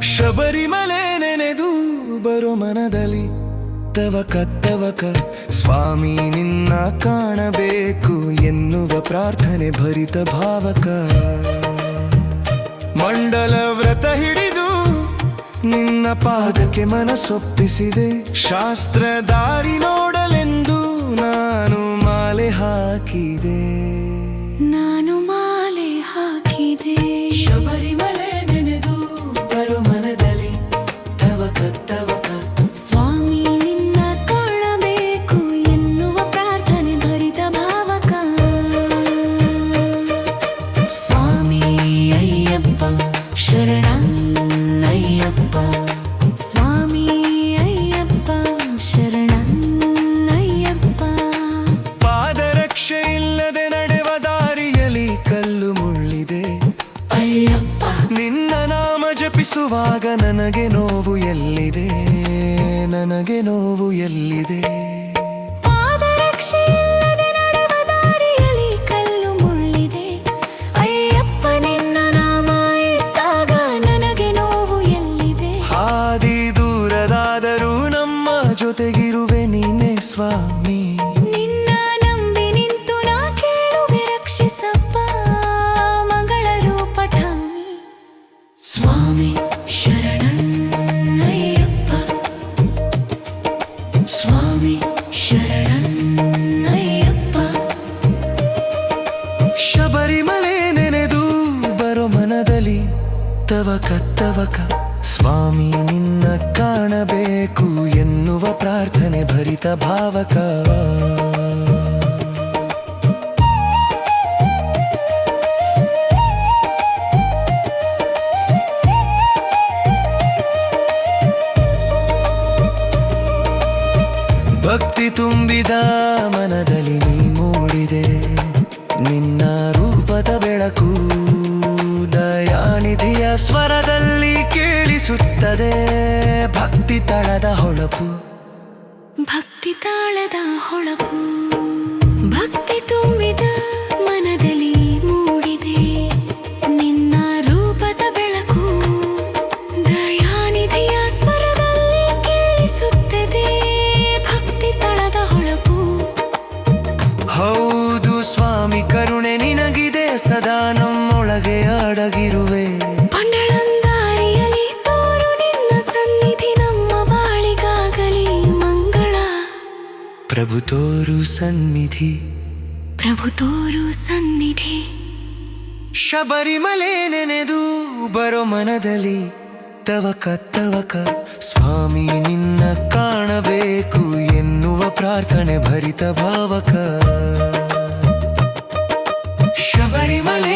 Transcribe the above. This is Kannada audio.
ಶಬರಿಮಲೆ ನೆನೆದು ಮನದಲ್ಲಿ ತವಕ ತವಕ ಸ್ವಾಮಿ ನಿನ್ನ ಕಾಣಬೇಕು ಎನ್ನುವ ಪ್ರಾರ್ಥನೆ ಭರಿತ ಭಾವಕ. ಮಂಡಲ ವ್ರತ ಹಿಡಿ ನಿನ್ನ ಪಾದಕ್ಕೆ ಮನಸ್ಸೊಪ್ಪಿಸಿದೆ ಶಾಸ್ತ್ರ ಇಲ್ಲದೆ ನಡೆವ ದಾರಿಯಲ್ಲಿ ಕಲ್ಲು ಮುಳ್ಳಿದೆ. ಅಯ್ಯಪ್ಪ ನಿನ್ನ ನಾಮ ಜಪಿಸುವಾಗ ನನಗೆ ನೋವು ಎಲ್ಲಿದೆ? ನನಗೆ ನೋವು ಎಲ್ಲಿದೆ? ತವಕ ತವಕ ಸ್ವಾಮಿ, ನಿನ್ನ ಕಾಣಬೇಕು ಎನ್ನುವ ಪ್ರಾರ್ಥನೆ ಭರಿತ ಭಾವಕ. ಭಕ್ತಿ ತುಂಬಿದ ಮನದಲ್ಲಿ ನೀ ಮೂಡಿದೆ. ನಿನ್ನ ಕೇಳಿಸುತ್ತದೆ ಭಕ್ತಿ ತಳದ ಹೊಳಪು. ಭಕ್ತಿ ತಾಳದ ಹೊಳಪು. ಭಕ್ತಿ ತುಂಬಿದ ಮನದಲ್ಲಿ ಮೂಡಿದೆ. ನಿನ್ನ ರೂಪದ ಬೆಳಕು ದಯಾನಿಧಿಯ ಸ್ವರದಲ್ಲಿ ಕೇಳಿಸುತ್ತದೆ. ಭಕ್ತಿ ತಳದ ಹೊಳಪು. ಹೌದು ಸ್ವಾಮಿ ಕರುಣೆ ನಿನಗಿದೆ ಸದಾ ನಮ್ಮೊಳಗೆ ಅಡಗಿರುವೆ. ಪಂಡಳಂದಾರಿಯಲಿ ಪ್ರಭು ತೋರು ಸನ್ನಿಧಿ. ಪ್ರಭು ತೋರು ಸನ್ನಿಧಿ. ಶಬರಿಮಲೆ ನೆನೆದು ಬರೋ ಮನದಲ್ಲಿ ತವಕ ತವಕ ಸ್ವಾಮಿ ನಿನ್ನ ಕಾಣಬೇಕು ಎನ್ನುವ ಪ್ರಾರ್ಥನೆ ಭರಿತ ಭಾವಕ. ಶಬರಿಮಲೆ